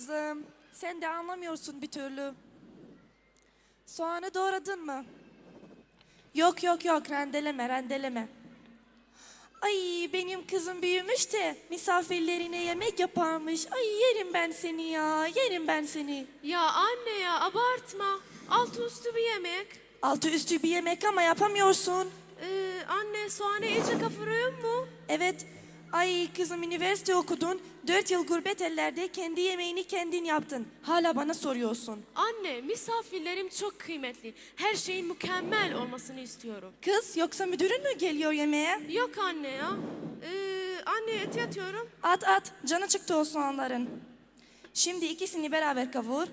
kızım. Sen de anlamıyorsun bir türlü. Soğanı doğradın mı? Yok yok yok rendeleme rendeleme. Ay benim kızım büyümüş de misafirlerine yemek yaparmış. Ay yerim ben seni ya yerim ben seni. Ya anne ya abartma. Altı üstü bir yemek. Altı üstü bir yemek ama yapamıyorsun. Ee, anne soğanı iyice kavuruyor mu? Evet. Ay kızım üniversite okudun. Dört yıl gurbet ellerde kendi yemeğini kendin yaptın. Hala bana soruyorsun. Anne misafirlerim çok kıymetli. Her şeyin mükemmel olmasını istiyorum. Kız yoksa müdürün mü geliyor yemeğe? Yok anne ya. Ee, anne et yatıyorum. At at. Canı çıktı o soğanların. Şimdi ikisini beraber kavur.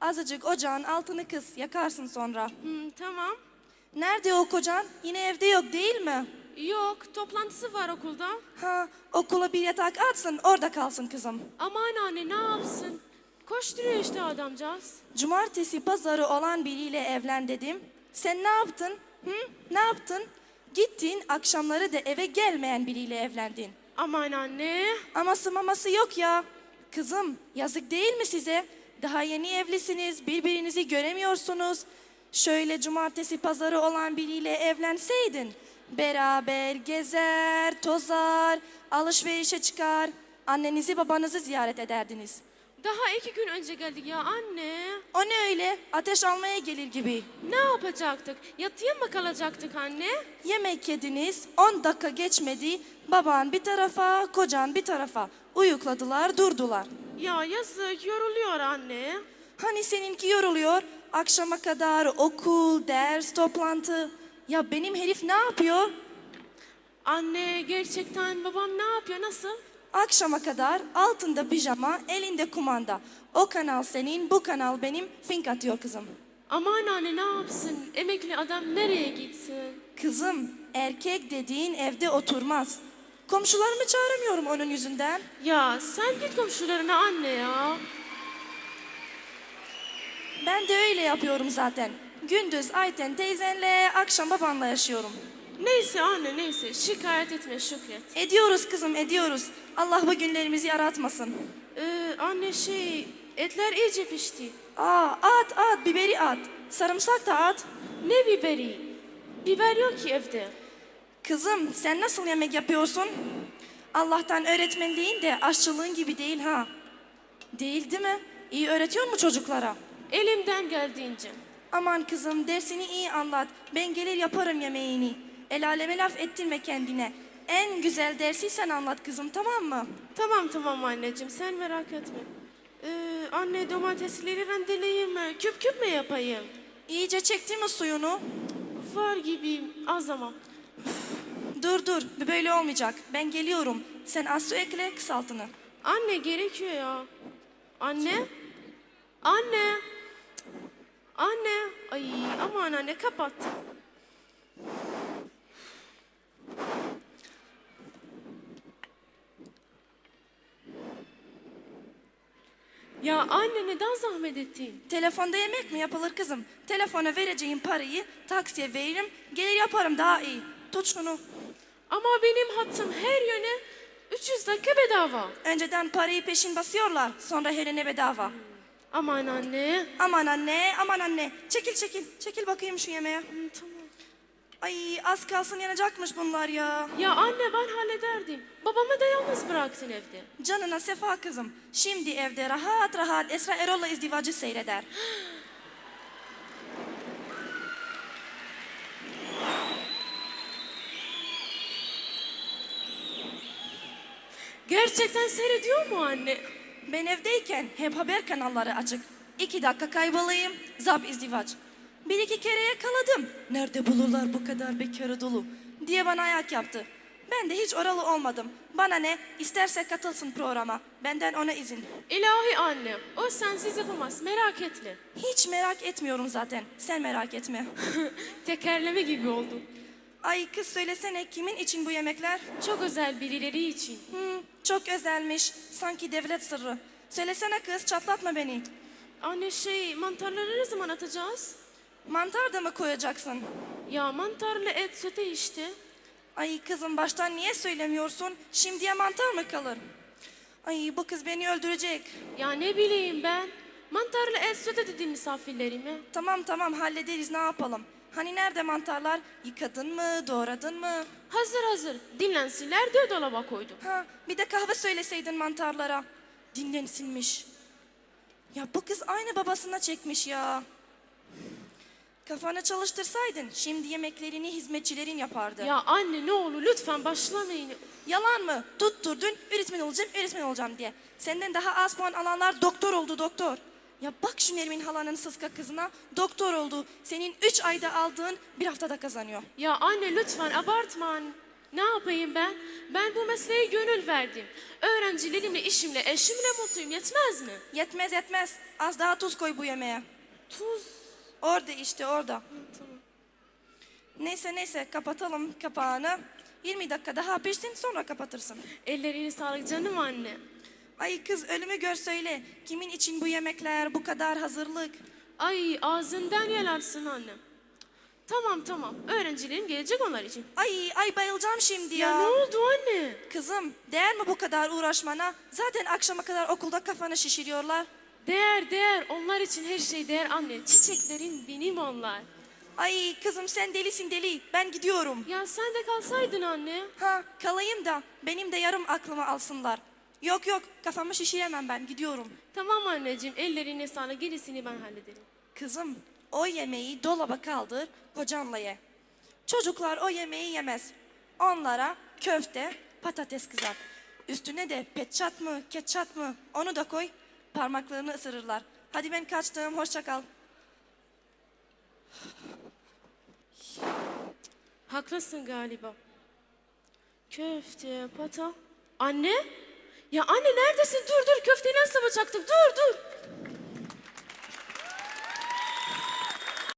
Azıcık ocağın altını kıs. Yakarsın sonra. Hmm, tamam. Nerede o kocan? Yine evde yok değil mi? Yok toplantısı var okulda. Ha, okula bir yatak atsın. Orada kalsın kızım. Aman anne ne yapsın? Koşturuyor işte adamcağız. Cumartesi pazarı olan biriyle evlen dedim. Sen ne yaptın? Hı? Ne yaptın? Gittin akşamları da eve gelmeyen biriyle evlendin. Aman anne. Aması maması yok ya. Kızım yazık değil mi size? Daha yeni evlisiniz, birbirinizi göremiyorsunuz. Şöyle cumartesi pazarı olan biriyle evlenseydin, beraber gezer, tozar, alışverişe çıkar, annenizi babanızı ziyaret ederdiniz. Daha iki gün önce geldik ya anne. O ne öyle? Ateş almaya gelir gibi. Ne yapacaktık? Yatıya mı kalacaktık anne? Yemek yediniz, 10 dakika geçmedi, baban bir tarafa, kocan bir tarafa. Uyukladılar, durdular. Ya yazık yoruluyor anne. Hani seninki yoruluyor, akşama kadar okul, ders, toplantı. Ya benim herif ne yapıyor? Anne gerçekten babam ne yapıyor nasıl? Akşama kadar altında pijama, elinde kumanda. O kanal senin, bu kanal benim, fink atıyor kızım. Aman anne ne yapsın? Emekli adam nereye gitsin? Kızım, erkek dediğin evde oturmaz. Komşularımı çağıramıyorum onun yüzünden. Ya sen git komşularına anne ya. Ben de öyle yapıyorum zaten. Gündüz Ayten teyzenle, akşam babanla yaşıyorum. Neyse anne neyse şikayet etme Şükret. Ediyoruz kızım, ediyoruz. Allah bu günlerimizi aratmasın. Ee, anne şey etler iyice pişti. Aa, at at, biberi at. Sarımsak da at. Ne biberi? Biber yok ki evde. Kızım, sen nasıl yemek yapıyorsun? Allah'tan öğretmenliğin de aşçılığın gibi değil ha. Değil değil mi? İyi öğretiyor mu çocuklara? Elimden geldiğince. Aman kızım, dersini iyi anlat. Ben gelir yaparım yemeğini. El aleme laf ettirme kendine. En güzel dersi sen anlat kızım, tamam mı? Tamam tamam anneciğim sen merak etme. Ee, anne domatesleri rendeleyeyim mi? Küp küp mü yapayım? İyice çekti mi suyunu? Var gibiyim az ama. Dur dur, bu böyle olmayacak. Ben geliyorum. Sen az su ekle, kısaltını. Anne gerekiyor ya. Anne? Anne? Anne? Ay aman anne kapat. Ya anne neden zahmet ettin? Telefonda yemek mi yapılır kızım? Telefona vereceğim parayı taksiye veririm, gelir yaparım daha iyi. Tut şunu. Ama benim hattım her yöne 300 dakika bedava. Önceden parayı peşin basıyorlar, sonra herine bedava. Aman anne. Aman anne, aman anne. Çekil çekil, çekil bakayım şu yemeğe. Hı, tamam. Ay az kalsın yanacakmış bunlar ya. Ya anne ben hallederdim. Babamı da yalnız bıraktın evde. Canına sefa kızım. Şimdi evde rahat rahat Esra Erol'la izdivacı seyreder. Gerçekten seyrediyor mu anne? Ben evdeyken hep haber kanalları açık. İki dakika kaybolayım, zap izdivaç. Bir iki kere yakaladım. Nerede bulurlar bu kadar bekarı dolu diye bana ayak yaptı. Ben de hiç oralı olmadım. Bana ne, isterse katılsın programa. Benden ona izin. İlahi annem, o sensiz yapamaz, merak etme. Hiç merak etmiyorum zaten. Sen merak etme. Tekerleme gibi oldu. Ay kız söylesene kimin için bu yemekler? Çok özel birileri için. Hmm, çok özelmiş. Sanki devlet sırrı. Söylesene kız çatlatma beni. Anne şey, mantarları ne zaman atacağız? Mantar da mı koyacaksın? Ya mantarlı et sote işte. Ay kızım baştan niye söylemiyorsun? Şimdiye mantar mı kalır? Ay bu kız beni öldürecek. Ya ne bileyim ben. Mantarlı et sote dedim misafirlerime. Tamam tamam hallederiz ne yapalım. Hani nerede mantarlar? Yıkadın mı? Doğradın mı? Hazır hazır. Dinlensinler diye dolaba koydum. Ha, bir de kahve söyleseydin mantarlara. Dinlensinmiş. Ya bu kız aynı babasına çekmiş ya. Kafanı çalıştırsaydın şimdi yemeklerini hizmetçilerin yapardı. Ya anne ne olur lütfen başlamayın. Yalan mı? Tutturdun öğretmen olacağım öğretmen olacağım diye. Senden daha az puan alanlar doktor oldu doktor. Ya bak şu Nermin halanın sıska kızına doktor oldu. Senin üç ayda aldığın bir haftada kazanıyor. Ya anne lütfen abartma. Ne yapayım ben? Ben bu mesleğe gönül verdim. Öğrencilerimle, işimle, eşimle mutluyum. Yetmez mi? Yetmez yetmez. Az daha tuz koy bu yemeğe. Tuz. Orada işte orada. Tamam. Neyse neyse kapatalım kapağını. 20 dakika daha pişsin sonra kapatırsın. Ellerini sağlık canım anne. Ay kız ölümü gör söyle. Kimin için bu yemekler bu kadar hazırlık? Ay ağzından yalarsın annem. Tamam tamam. Öğrencilerim gelecek onlar için. Ay ay bayılacağım şimdi Ya, ya. ne oldu anne? Kızım değer mi bu kadar uğraşmana? Zaten akşama kadar okulda kafanı şişiriyorlar. Değer değer. Onlar için her şey değer anne. Çiçeklerin benim onlar. Ay kızım sen delisin deli. Ben gidiyorum. Ya sen de kalsaydın anne. Ha kalayım da benim de yarım aklımı alsınlar. Yok yok kafamı şişiremem ben gidiyorum. Tamam anneciğim. Ellerine sağlık. Gerisini ben hallederim. Kızım o yemeği dolaba kaldır kocanla ye. Çocuklar o yemeği yemez. Onlara köfte patates kızart. Üstüne de petçat mı ketçat mı onu da koy parmaklarını ısırırlar. Hadi ben kaçtım hoşça kal. Haklısın galiba. Köfte, pata. Anne? Ya anne neredesin? Dur dur köfteyi nasıl yapacaktım? Dur dur.